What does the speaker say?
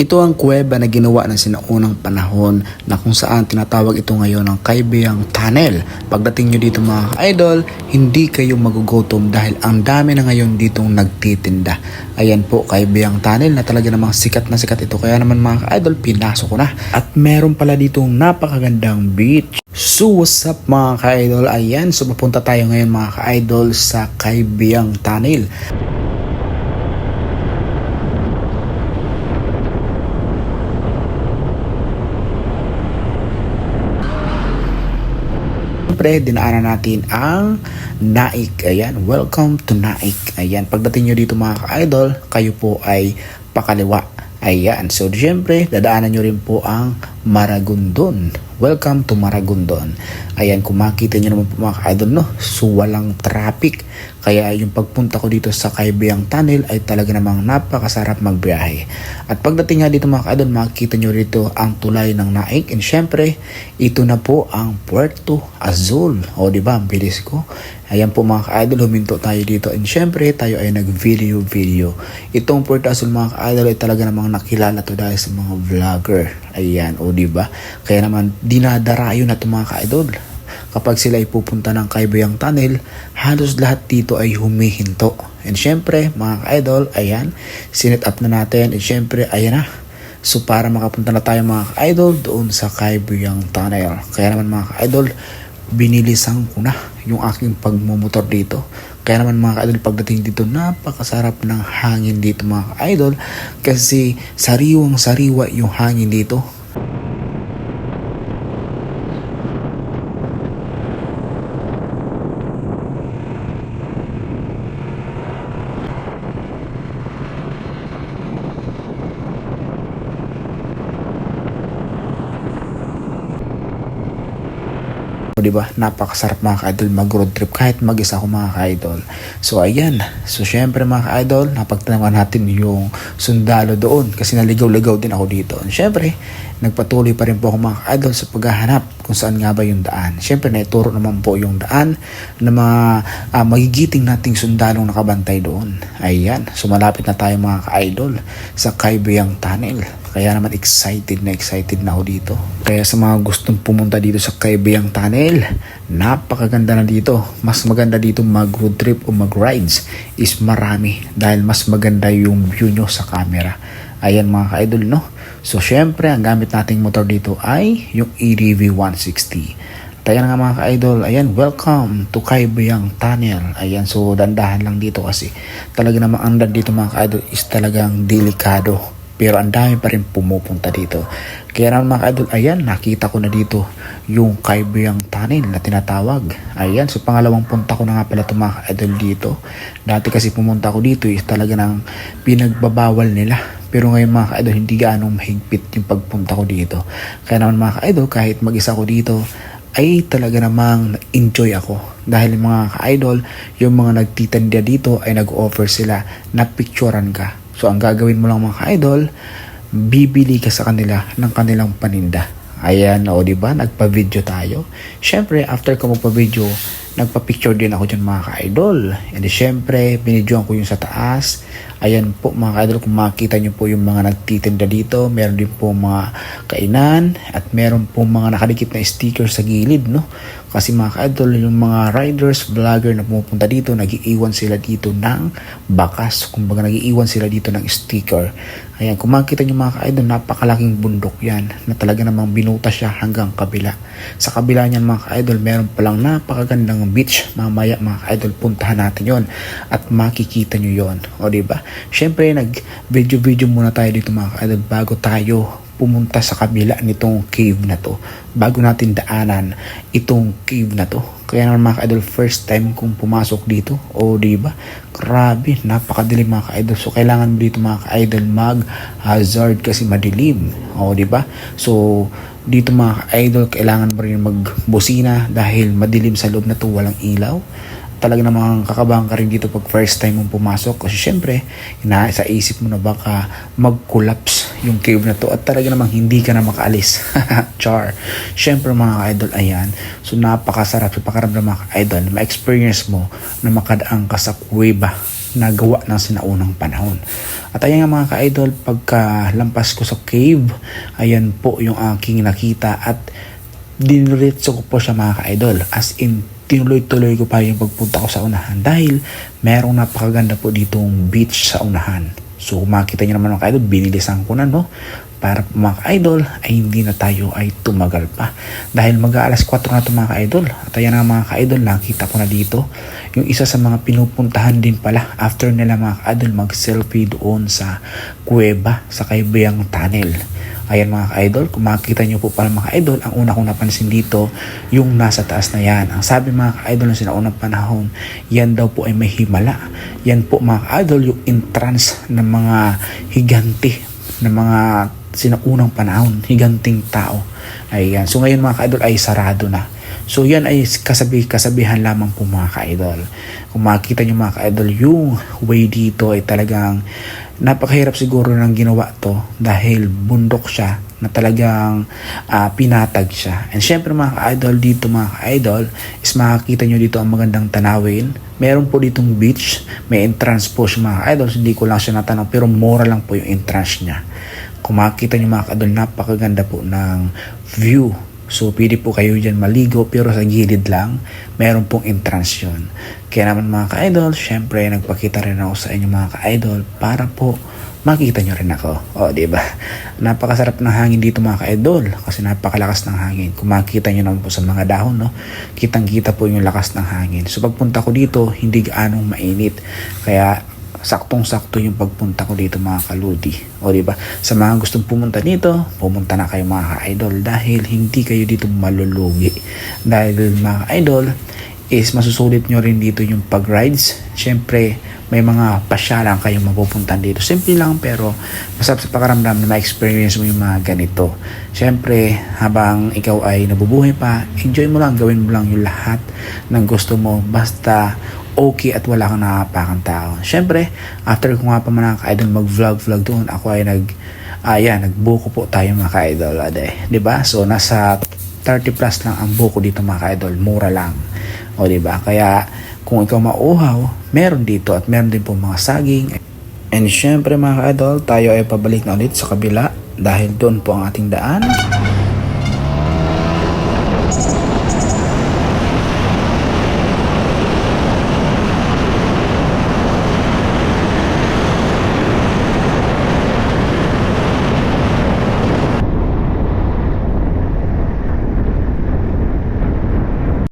Ito ang kuweba na ginawa ng sinaunang panahon na kung saan tinatawag ito ngayon ng Kaibiyang Tunnel. Pagdating nyo dito mga idol, hindi kayo magugutom dahil ang dami na ngayon ditong nagtitinda. Ayan po, Kaibiyang Tunnel na talaga namang sikat na sikat ito. Kaya naman mga idol, pinasok ko na. At meron pala ditong napakagandang beach. So what's up mga ka-idol? Ayan, so pupunta tayo ngayon mga ka-idol sa Kaibiyang Tunnel. Siyempre, dinaanan natin ang Naik. Ayan, welcome to Naik. Ayan, pagdating nyo dito mga ka-idol, kayo po ay pakaliwa. Ayan, so siyempre, dadaanan nyo rin po ang Maragondon. Welcome to Maragondon. Ayan, kung makita nyo naman po mga ka-idol, no? So, walang traffic. Kaya yung pagpunta ko dito sa Kaibiyang Tunnel ay talaga namang napakasarap magbiyahe. At pagdating nga dito mga ka-idol, makikita nyo rito ang tulay ng Naik. And syempre, ito na po ang Puerto Azul. O, di ba? Ang bilis ko. Ayan po mga ka-idol, huminto tayo dito. And syempre, tayo ay nag-video-video. Itong Puerto Azul mga ka-idol ay talaga namang nakilala to dahil sa mga vlogger. Ayan, o di ba? Kaya naman, dinadarayo na to mga ka-idol. Kapag sila ay pupunta ng Kaibuyang Tunnel, halos lahat dito ay humihinto. And syempre, mga ka-idol, ayan, sinet up na natin. And syempre, ayan na. So para makapunta na tayo mga ka-idol doon sa Kaibuyang Tunnel. Kaya naman mga ka-idol, binilisan ko na yung aking pagmumotor dito. Kaya naman mga ka-idol, pagdating dito, napakasarap ng hangin dito mga ka-idol. Kasi sariwang sariwa yung hangin dito. O, di ba? Napakasarap mga ka-idol mag-road trip kahit mag-isa ako mga ka-idol. So, ayan. So, syempre mga ka-idol, napagtanungan natin yung sundalo doon kasi naligaw-ligaw din ako dito. And syempre, nagpatuloy pa rin po ako mga ka-idol sa paghahanap kung saan nga ba yung daan. Syempre, naituro naman po yung daan na mga ah, magigiting nating sundalong nakabantay doon. Ayan. So, malapit na tayo mga ka-idol sa Kaibuyang Tunnel. Kaya naman excited na excited na ako dito. Kaya sa mga gustong pumunta dito sa Kaibiyang Tunnel, napakaganda na dito. Mas maganda dito mag road trip o mag rides is marami dahil mas maganda yung view nyo sa camera. Ayan mga ka-idol no. So syempre ang gamit nating motor dito ay yung EDV 160. Kaya nga mga ka-idol, ayan, welcome to Kaibuyang Tunnel. Ayan, so dandahan lang dito kasi talaga namang ang dito mga ka-idol is talagang delikado. Pero ang dami pa rin pumupunta dito. Kaya naman mga idol, ayan, nakita ko na dito yung Kaibuyang Tunnel na tinatawag. Ayan, so pangalawang punta ko na nga pala ito mga idol dito. Dati kasi pumunta ko dito is talaga nang pinagbabawal nila. Pero ngayon mga ka-idol, hindi gaanong mahigpit yung pagpunta ko dito. Kaya naman mga ka-idol, kahit mag-isa ko dito, ay talaga namang enjoy ako. Dahil mga ka-idol, yung mga nagtitanda dito ay nag-offer sila na picturean ka. So ang gagawin mo lang mga ka-idol, bibili ka sa kanila ng kanilang paninda. Ayan, o di ba? Nagpa-video tayo. Syempre, after ko magpa-video, nagpa-picture din ako dyan mga ka-idol. And syempre, binidyoan ko yung sa taas. Ayan po mga ka-idol, kung makita nyo po yung mga nagtitinda dito, meron din po mga kainan at meron po mga nakadikit na sticker sa gilid, no? Kasi mga ka-idol, yung mga riders, vlogger na pumupunta dito, nagiiwan sila dito ng bakas. Kumbaga, nagiiwan sila dito ng sticker. Ayan, kung makita nyo mga ka-idol, napakalaking bundok yan na talaga namang binuta siya hanggang kabila. Sa kabila niyan mga ka-idol, meron palang napakagandang beach. Mamaya mga ka-idol, puntahan natin yon at makikita nyo yon O di ba? Syempre, nag-video-video muna tayo dito mga ka-idol bago tayo pumunta sa kabila nitong cave na to. Bago natin daanan itong cave na to. Kaya naman mga ka-idol first time kong pumasok dito. O di ba grabe napakadilim mga ka-idol. So kailangan mo dito mga ka-idol mag hazard kasi madilim. O di ba so dito mga ka-idol kailangan mo rin magbusina dahil madilim sa loob na to walang ilaw. Talaga namang kakabahan ka rin dito pag first time mong pumasok. Kasi syempre ina sa isip mo na baka mag-collapse yung cave na to at talaga namang hindi ka na makaalis. Char. Syempre mga idol ayan. So napakasarap sa pakaramdam mga idol ma-experience mo na makadaan ka sa kuweba na gawa ng panahon. At ayan nga mga ka-idol, pagka lampas ko sa cave, ayan po yung aking nakita at diniritso ko po siya mga ka-idol. As in, tinuloy-tuloy ko pa yung pagpunta ko sa unahan dahil merong napakaganda po ditong beach sa unahan. So makita nyo naman mga ka-idol, binilisan ko na no para po mga ka-idol ay hindi na tayo ay tumagal pa. Dahil mag-aalas 4 na ito mga ka-idol. At ayan nga mga ka-idol, nakita ko na dito yung isa sa mga pinupuntahan din pala after nila mga ka-idol mag-selfie doon sa kuweba sa Kaibiyang Tunnel. Ayan mga ka-idol, kung makikita nyo po pala mga ka-idol, ang una kong napansin dito, yung nasa taas na yan. Ang sabi mga ka-idol ng sinaunang panahon, yan daw po ay may himala. Yan po mga ka-idol, yung entrance ng mga higanti, ng mga sinaunang panahon, higanting tao. Ayan. So ngayon mga ka-idol ay sarado na. So yan ay kasabi, kasabihan lamang po mga ka-idol. Kung makikita nyo mga ka-idol, yung way dito ay talagang napakahirap siguro ng ginawa to dahil bundok siya na talagang ah, pinatag siya. And syempre mga ka-idol dito mga ka-idol is makikita nyo dito ang magandang tanawin. Meron po ditong beach, may entrance po siya mga ka-idol. Hindi ko lang siya natanong pero mura lang po yung entrance niya. Kung makikita nyo mga ka-idol, napakaganda po ng view So, pwede po kayo dyan maligo pero sa gilid lang, meron pong entrance yun. Kaya naman mga ka-idol, syempre nagpakita rin ako sa inyo mga ka-idol para po makita nyo rin ako. O, di ba? Napakasarap ng hangin dito mga ka-idol kasi napakalakas ng hangin. Kung makikita nyo naman po sa mga dahon, no? kitang-kita po yung lakas ng hangin. So, pagpunta ko dito, hindi gaanong mainit. Kaya, saktong-sakto yung pagpunta ko dito mga kaludi. O di ba? Sa mga gustong pumunta dito, pumunta na kayo mga ka-idol dahil hindi kayo dito malulugi. Dahil mga ka-idol is masusulit nyo rin dito yung pag-rides. Siyempre, may mga pasyalan kayong mapupuntan dito. Simple lang pero masarap sa pakaramdam na ma-experience mo yung mga ganito. Siyempre, habang ikaw ay nabubuhay pa, enjoy mo lang, gawin mo lang yung lahat ng gusto mo. Basta okay at wala kang nakapakang tao. Siyempre, after ko nga pa man ka-idol mag-vlog-vlog doon, ako ay nag, ayan, nagbuko po tayo mga ka-idol. Ba So, nasa 30 plus lang ang buko dito mga ka-idol. Mura lang. O, 'di ba Kaya, kung ikaw mauhaw, meron dito at meron din po mga saging. And syempre mga ka-idol, tayo ay pabalik na ulit sa kabila dahil doon po ang ating daan.